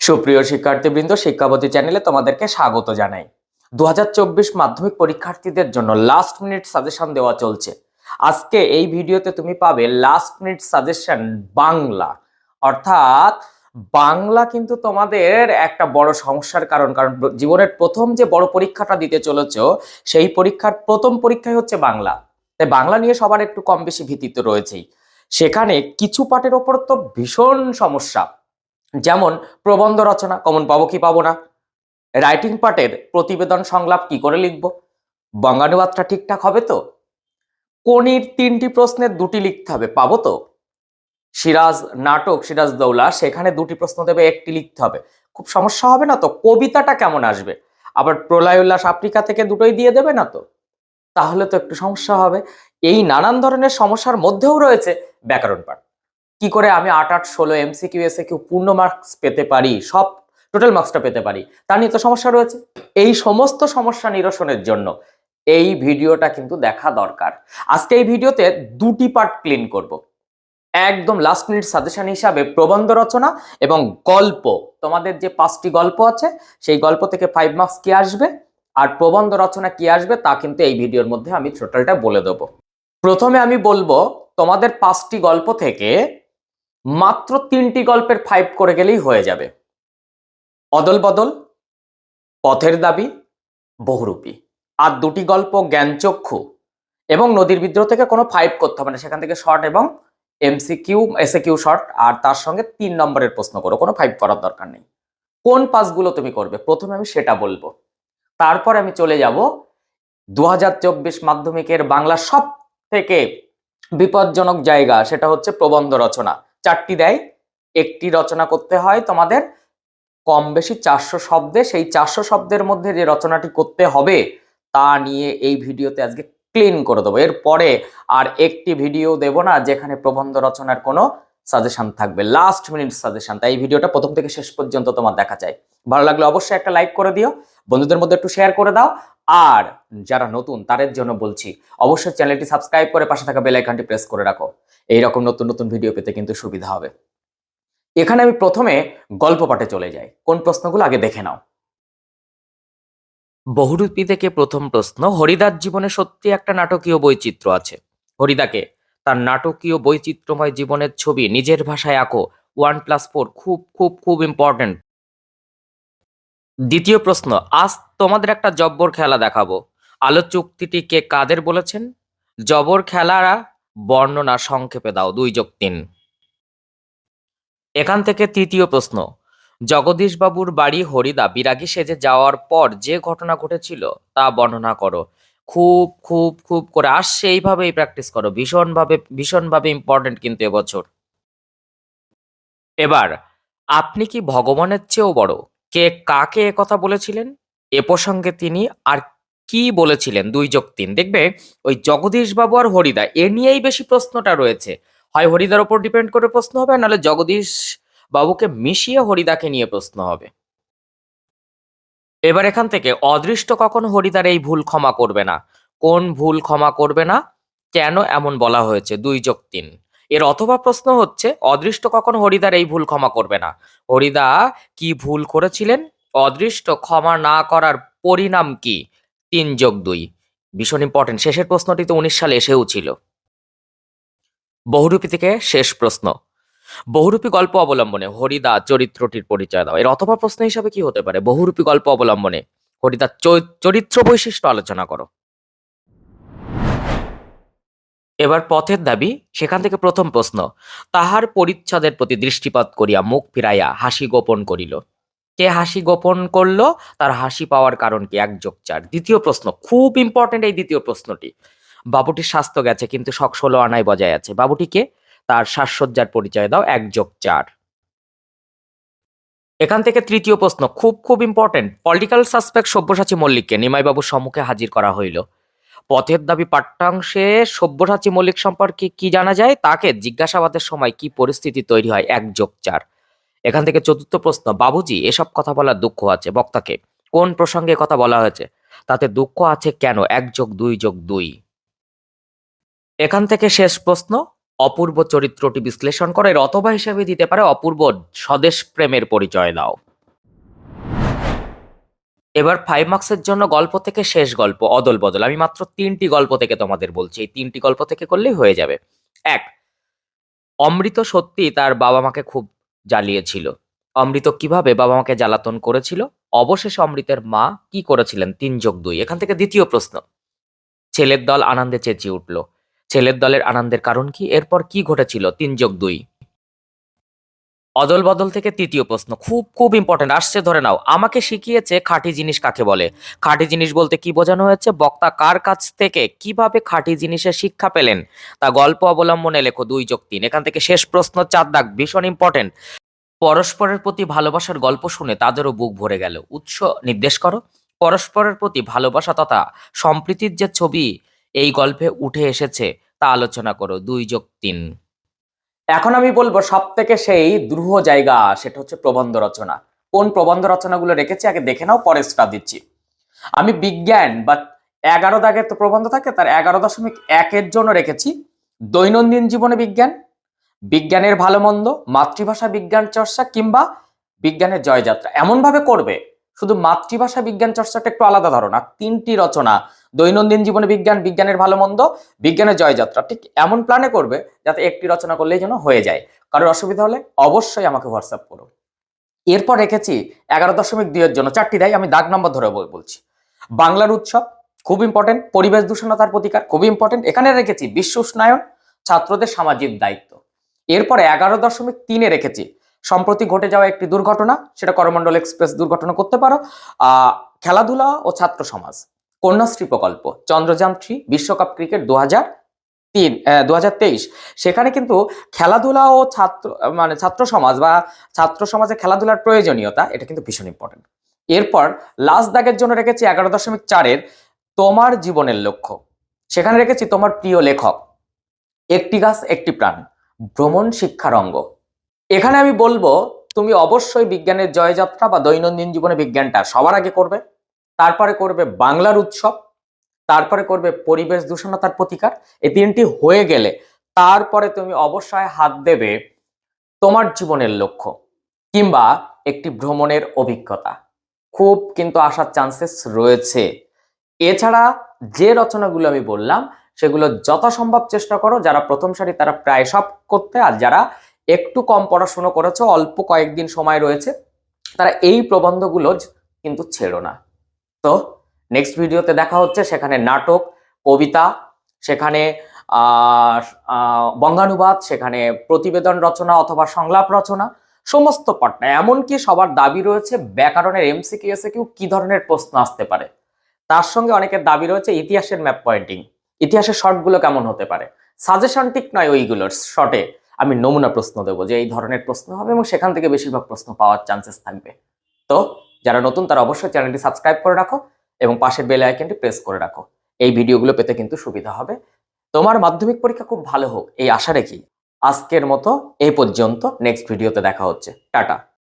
সুপ্রিয় শিক্ষার্থীবৃন্দ, শিক্ষাবতী চ্যানেলে তোমাদেরকে স্বাগত জানাই। দু হাজার চব্বিশ মাধ্যমিক পরীক্ষার্থীদের জন্য লাস্ট মিনিট সাজেশন দেওয়া চলছে। আজকে এই ভিডিওতে তুমি পাবে লাস্ট মিনিট সাজেশন বাংলা। অর্থাৎ বাংলা কিন্তু তোমাদের একটা বড় সমস্যার কারণ কারণ জীবনের প্রথম যে বড় পরীক্ষাটা দিতে চলেছ, সেই পরীক্ষার প্রথম পরীক্ষাই হচ্ছে বাংলা। তাই বাংলা নিয়ে সবার একটু কম বেশি ভীতি তো রয়েছেই। সেখানে কিছু পাঠের ওপর তো ভীষণ সমস্যা। যেমন প্রবন্ধ রচনা, কমন পাবো কি পাবো না? রাইটিং পার্টের প্রতিবেদন সংলাপ কি করে লিখব? বঙ্গানুবাদটা ঠিকঠাক হবে তো? কোনির তিনটি প্রশ্নের দুটি লিখতে হবে, পাবো তো? সিরাজ নাটক, সিরাজ দৌলা, সেখানে দুটি প্রশ্ন দেবে, একটি লিখতে হবে। খুব সমস্যা হবে না তো? কবিতাটা কেমন আসবে? আবার প্রলয় উল্লাস আফ্রিকা থেকে দুটোই দিয়ে দেবে না তো? তাহলে তো একটু সমস্যা হবে। এই নানান ধরনের সমস্যার মধ্যেও রয়েছে ব্যাকরণ পাঠ। কি করে আমি আট আট ষোলো এমসিকিউ এসে কিউ পূর্ণ মার্কস পেতে পারি? সব টোটাল মার্কসটা পেতে পারি। তা নিয়ে তো সমস্যা রয়েছে। এই সমস্ত সমস্যা নিরসনের জন্য এই ভিডিওটা কিন্তু দেখা দরকার। আজকে এই ভিডিওতে দুটি পার্ট ক্লিন করব। একদম লাস্ট মিনিট সাজেশন হিসাবে প্রবন্ধ রচনা এবং গল্প। তোমাদের যে পাঁচটি গল্প আছে, সেই গল্প থেকে ফাইভ মার্কস কি আসবে আর প্রবন্ধ রচনা কি আসবে তা কিন্তু এই ভিডিওর মধ্যে আমি টোটালটা বলে দেবো। প্রথমে আমি বলব, তোমাদের পাঁচটি গল্প থেকে মাত্র তিনটি গল্পের ফাইভ করে গেলেই হয়ে যাবে। অদল বদল পথের দাবি, বহুরূপী। আর দুটি গল্প জ্ঞানচক্ষু এবং নদীর বিদ্রোহ থেকে কোনো ফাইভ করতে হবে না। সেখান থেকে শর্ট এবং এমসিকিউ এসএ কিউ শর্ট আর তার সঙ্গে তিন নম্বরের প্রশ্ন করো। কোনো ফাইভ করার দরকার নেই। কোন পাসগুলো তুমি করবে? প্রথমে আমি সেটা বলব। তারপর আমি চলে যাব দু হাজার চব্বিশ মাধ্যমিকের বাংলা সব থেকে বিপজ্জনক জায়গা, সেটা হচ্ছে প্রবন্ধ রচনা। চারটি দেয়। একটি রচনা করতে হয় তোমাদের কম বেশি চারশো শব্দে। সেই চারশো শব্দের মধ্যে যে রচনাটি করতে হবে, তা নিয়ে এই ভিডিওতে আজকে ক্লিন করে দেবো। এরপরে আর একটি ভিডিও দেব না, যেখানে প্রবন্ধ রচনার কোনো সাজেশন থাকবে। লাস্ট মিনিট সাজেশন তাই এই ভিডিওটা প্রথম থেকে শেষ পর্যন্ত তোমার দেখা চাই। ভালো লাগলে অবশ্যই একটা লাইক করে দিও। বন্ধুদের মধ্যে একটু শেয়ার করে দাও। আর যারা নতুন, তাদের জন্য বলছি, অবশ্যই চ্যানেলটি সাবস্ক্রাইব করে পাশে থাকা বেল আইকনটি প্রেস করে রাখো। এইরকম নতুন নতুন ভিডিও পেতে কিন্তু সুবিধা হবে। এখানে আমি প্রথমে গল্প পাঠে চলে যাই। কোন প্রশ্নগুলো আগে দেখে নাও। বহুরূপী থেকে প্রথম প্রশ্ন হরিদার জীবনে সত্যি একটা নাটকীয় বৈচিত্র্য আছে। হরিদাকে, তার নাটকীয় বৈচিত্র্যময় জীবনের ছবি নিজের ভাষায় আঁকো। ওয়ান প্লাস ফোর খুব খুব খুব ইম্পর্টেন্ট দ্বিতীয় প্রশ্ন, আজ তোমাদের একটা জব্বর খেলা দেখাবো। আলো উক্তিটি কে কাদের বলেছেন? জবর খেলারা বর্ণনা সংক্ষেপে দাও, দুই যোগ তিন। এখান থেকে তৃতীয় প্রশ্ন, জগদীশবাবুর বাড়ি হরিদা বিরাগী সেজে যাওয়ার পর যে ঘটনা ঘটেছিল তা বর্ণনা করো। খুব খুব খুব করে আসছে, এইভাবেই প্র্যাকটিস করো, ভীষণভাবে ভীষণভাবে ইম্পর্টেন্ট কিন্তু এবছর। এবার, আপনি কি ভগবানের চেয়েও বড়? কে কাকে এ কথা বলেছিলেন? এ প্রসঙ্গে তিনি আর কি বলেছিলেন? দুই যোগ তিন। দেখবে, ওই জগদীশবাবু আর হরিদা, এ নিয়েই বেশি প্রশ্নটা রয়েছে। হয় হরিদার ওপর ডিপেন্ড করে প্রশ্ন হবে নাহলে জগদীশ বাবুকে মিশিয়ে হরিদাকে নিয়ে প্রশ্ন হবে। এবার এখান থেকে, অদৃষ্ট কখন হরিদার এই ভুল ক্ষমা করবে না? কোন ভুল ক্ষমা করবে না? কেন এমন বলা হয়েছে? দুই যোগ তিন। এর অথবা প্রশ্ন হচ্ছে, অদৃষ্ট কখন হরিদার এই ভুল ক্ষমা করবে না? হরিদা, কি ভুল করেছিলেন? অদৃষ্ট ক্ষমা না করার পরিণাম কি? তিন যোগ দুই। ভীষণ ইম্পর্টেন্ট শেষের প্রশ্নটি তো উনিশ সালে এসেও ছিল। বহুরূপী থেকে শেষ প্রশ্ন। বহুরূপী গল্প অবলম্বনে হরিদা চরিত্রটির পরিচয় দাও। এর অথবা প্রশ্ন হিসাবে কি হতে পারে? বহুরূপী গল্প অবলম্বনে হরিদার চরিত্র বৈশিষ্ট্য আলোচনা করো। এবার পথের দাবি, সেখান থেকে প্রথম প্রশ্ন, তাহার পরিচ্ছদের প্রতি দৃষ্টিপাত করিয়া মুখ ফিরাইয়া হাসি গোপন করিল। কে হাসি গোপন করল? তার হাসি পাওয়ার কারণ কি? এক যোগ চার। দ্বিতীয় প্রশ্ন, খুব ইম্পর্টেন্ট এই দ্বিতীয় প্রশ্নটি। বাবুটির স্বাস্থ্য গেছে, কিন্তু শখ ষোলো আনায় বজায় আছে। বাবুটিকে তার সাজসজ্জার পরিচয় দাও, এক যোগ চার। এখান থেকে তৃতীয় প্রশ্ন, খুব খুব ইম্পর্টেন্ট পলিটিক্যাল সাসপেক্ট সব্যসাচী মল্লিককে নিমাইবাবুর সম্মুখে হাজির করা হইল। পথের দাবি পাঠ্যাংশে সব্যসাচী মল্লিক সম্পর্কে কি জানা যায়? তাকে জিজ্ঞাসাবাদের সময় কি পরিস্থিতি তৈরি হয়? এক যোগ চার। এখান থেকে চতুর্থ প্রশ্ন, বাবুজি, এসব কথা বলার দুঃখ আছে। বক্তাকে, কোন প্রসঙ্গে কথা বলা হয়েছে? তাতে দুঃখ আছে কেন? এক যোগ দুই যোগ দুই। এখান থেকে শেষ প্রশ্ন, অপূর্ব চরিত্রটি বিশ্লেষণ করে অথবা হিসেবে দিতে পারে অপূর্ব স্বদেশ প্রেমের পরিচয় দাও। এবার ফাইভ মার্কসের জন্য গল্প থেকে শেষ গল্প, অদল বদল। আমি মাত্র তিনটি গল্প থেকে তোমাদের বলছি। এই তিনটি গল্প থেকে করলেই হয়ে যাবে। এক, অমৃত সত্যি তার বাবা মাকে খুব জ্বালিয়েছিল। অমৃত কীভাবে বাবা মাকে জ্বালাতন করেছিল? অবশেষে অমৃতের মা কি করেছিলেন? তিন যোগ দুই। এখান থেকে দ্বিতীয় প্রশ্ন। ছেলের দল আনন্দে চেঁচিয়ে উঠল। ছেলের দলের আনন্দের কারণ কি? এরপর কি ঘটেছিল? তিন যোগ দুই। অদল বদল থেকে তৃতীয় প্রশ্ন, খুব খুব ইম্পর্টেন্ট আসছে, ধরে নাও। আমাকে শিখিয়েছে খাঁটি জিনিস কাকে বলে। খাঁটি জিনিস বলতে কি বোঝানো হয়েছে? বক্তা কার কাছ থেকে কীভাবে খাঁটি জিনিসের শিক্ষা পেলেন? তা গল্প অবলম্বনে লেখো, দুই যোগ তিন। এখান থেকে শেষ প্রশ্ন, চার দাগ, ভীষণ ইম্পর্টেন্ট পরস্পরের প্রতি ভালোবাসার গল্প শুনে তাদেরও বুক ভরে গেল। উৎস নির্দেশ করো। পরস্পরের প্রতি ভালোবাসা তথা সম্প্রীতির যে ছবি এই গল্পে উঠে এসেছে, তা আলোচনা করো, দুই যোগ তিন। এখন আমি বলব সব থেকে সেই দ্রুহ জায়গা, সেটা হচ্ছে প্রবন্ধ রচনা। কোন প্রবন্ধ রচনাগুলো রেখেছি আগে দেখে নাও, পরে স্টার দিচ্ছি। আমি বিজ্ঞান বা এগারো দাগের তো প্রবন্ধ থাকে, তার এগারো দশমিক একের জন্য রেখেছি। দৈনন্দিন জীবনে বিজ্ঞান, বিজ্ঞানের ভালো মন্দ, মাতৃভাষা বিজ্ঞান চর্চা কিংবা বিজ্ঞানের জয়যাত্রা। এমন ভাবে করবে শুধু মাতৃভাষা বিজ্ঞান চর্চাটা একটু আলাদা ধারণা তিনটি রচনা, দৈনন্দিন জীবনে বিজ্ঞান, বিজ্ঞানের ভালো মন্দ, বিজ্ঞানের জয়যাত্রা, ঠিক এমন প্ল্যানে করবে যাতে একটি রচনা করলেই যেন হয়ে যায়। কারোর অসুবিধা হলে অবশ্যই আমাকে হোয়াটসঅ্যাপ করো। এরপর রেখেছি এগারো দশমিক দুইয়ের জন্য চারটি দেয়, আমি দাগ নম্বর ধরে বল- বলছি। বাংলার উৎসব, খুব ইম্পর্টেন্ট পরিবেশ দূষণতার প্রতিকার, খুব ইম্পর্টেন্ট এখানে রেখেছি বিশ্ব উষ্ণায়ন, ছাত্রদের সামাজিক দায়িত্ব। এরপরে এগারো দশমিক তিনে রেখেছি সম্প্রতি ঘটে যাওয়া একটি দুর্ঘটনা, সেটা করমণ্ডল এক্সপ্রেস দুর্ঘটনা করতে পারো। খেলাধুলা ও ছাত্র সমাজ, কন্যাশ্রী প্রকল্প, চন্দ্রযান থ্রি বিশ্বকাপ ক্রিকেট দু হাজার তিন দু সেখানে কিন্তু খেলাধুলা ও ছাত্র মানে ছাত্র সমাজ বা ছাত্র সমাজে খেলাধুলার প্রয়োজনীয়তা, এটা কিন্তু ভীষণ ইম্পর্টেন্ট এরপর লাস্ট দাগের জন্য রেখেছি এগারো দশমিক চারের তোমার জীবনের লক্ষ্য। সেখানে রেখেছি তোমার প্রিয় লেখক, একটি গাছ, একটি প্রাণ, ভ্রমণ শিক্ষার অঙ্গ। এখানে আমি বলব, তুমি অবশ্যই বিজ্ঞানের জয়যাত্রা বা দৈনন্দিন জীবনে বিজ্ঞানটা সবার আগে করবে, তারপরে করবে বাংলার উৎসব, তারপরে করবে পরিবেশ দূষণতার প্রতিকার, এই তিনটি হয়ে গেলে তারপরে তুমি অবশ্যই হাত দেবে তোমার জীবনের লক্ষ্য কিংবা একটি ভ্রমণের অভিজ্ঞতা। খুব কিন্তু আসার চান্সেস রয়েছে। এছাড়া যে রচনাগুলো আমি বললাম, সেগুলো যথাসম্ভব চেষ্টা করো, যারা প্রথম সারি তারা প্রায় সব করতে, আর যারা একটু কম পড়াশুনো করেছ, অল্প কয়েকদিন সময় রয়েছে, তারা এই প্রবন্ধগুলো কিন্তু ছেড়ো না। তো নেক্সট ভিডিওতে দেখা হচ্ছে, সেখানে নাটক, কবিতা, সেখানে বঙ্গানুবাদ, সেখানে প্রতিবেদন রচনা অথবা সংলাপ রচনা, সমস্ত পাটনা। এমনকি সবার দাবি রয়েছে, ব্যাকরণের এমসিকিউ কিউ কি ধরনের প্রশ্ন আসতে পারে? তার সঙ্গে অনেকের দাবি রয়েছে, ইতিহাসের ম্যাপ পয়েন্টিং ইতিহাসের শর্টগুলো কেমন হতে পারে? সাজেশন ঠিক নয় ওইগুলোর শর্টে আমি নমুনা প্রশ্ন দেবো যে এই ধরনের প্রশ্ন হবে এবং সেখান থেকে বেশিরভাগ প্রশ্ন পাওয়ার চান্সেস থাকবে। তো যারা নতুন তারা অবশ্যই চ্যানেলটি সাবস্ক্রাইব করে রাখো এবং পাশের বেল আইকনটি প্রেস করে রাখো। এই ভিডিওগুলো পেতে কিন্তু সুবিধা হবে। তোমার মাধ্যমিক পরীক্ষা খুব ভালো হোক, এই আশা রেখেই। আজকের মতো এই পর্যন্ত নেক্সট ভিডিওতে দেখা হচ্ছে। টাটা।